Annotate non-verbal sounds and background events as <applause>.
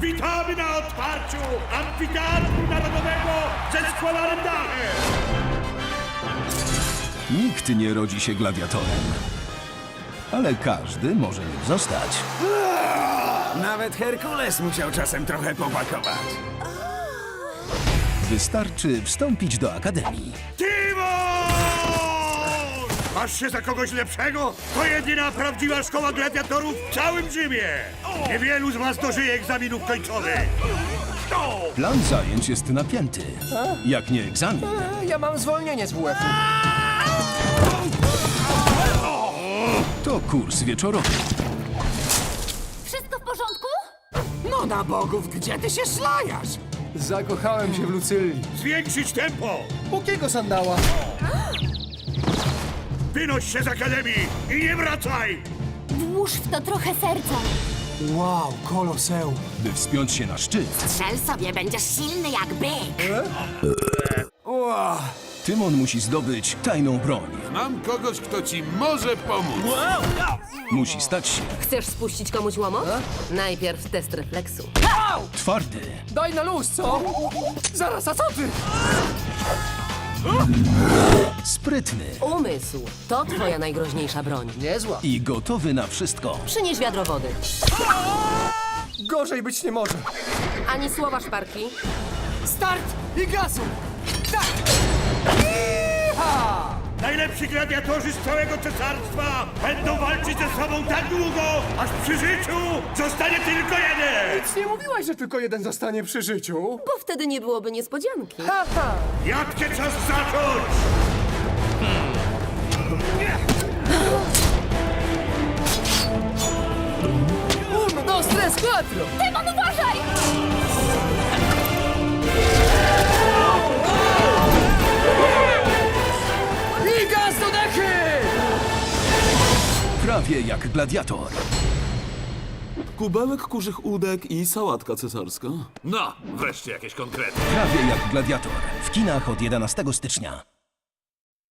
Witamy na otwarciu Amfiteatru Narodowego ze dachem! Nikt nie rodzi się gladiatorem. Ale każdy może nim zostać. Nawet Herkules musiał czasem trochę popakować. Wystarczy wstąpić do akademii. Timon! Masz się za kogoś lepszego? To jedyna prawdziwa szkoła gladiatorów w całym Rzymie! Niewielu z was dożyje egzaminów końcowych! Plan zajęć jest napięty. Jak nie egzamin, Ja mam zwolnienie z WF. to kurs wieczorowy. Wszystko w porządku? No na bogów, gdzie ty się szlajasz? Zakochałem się w Lucylli. Zwiększyć tempo! Bukiego sandała. <gasps> Wynoś się z akademii i nie wracaj! Włóż w to trochę serca. Wow, koloseum. By wspiąć się na szczyt, Strzel sobie, będziesz silny jak byk. Tymon musi zdobyć tajną broń. Mam kogoś, kto ci może pomóc. Musi stać się Chcesz spuścić komuś łomot? Najpierw test refleksu. twardy, Daj na luz, co? Zaraz, a co ty? Sprytny Umysł to twoja najgroźniejsza broń. Niezła. i gotowy na wszystko. Przynieś wiadro wody. Gorzej być nie może. Ani słowa szparki. Start i gazu! Tak! Najlepsi gladiatorzy z całego cesarstwa będą walczyć ze sobą tak długo, aż przy życiu zostanie tylko jeden! Nie mówiłaś, że tylko jeden zostanie przy życiu. Bo wtedy nie byłoby niespodzianki. Ha, ha. Jadkie czas zacząć! Uno, dos, tres, cuatro! Tymon, uważaj! Prawie jak gladiator. Kubełek kurzych udek i sałatka cesarska. No, wreszcie jakieś konkrety. Prawie jak gladiator. W kinach od 11 stycznia.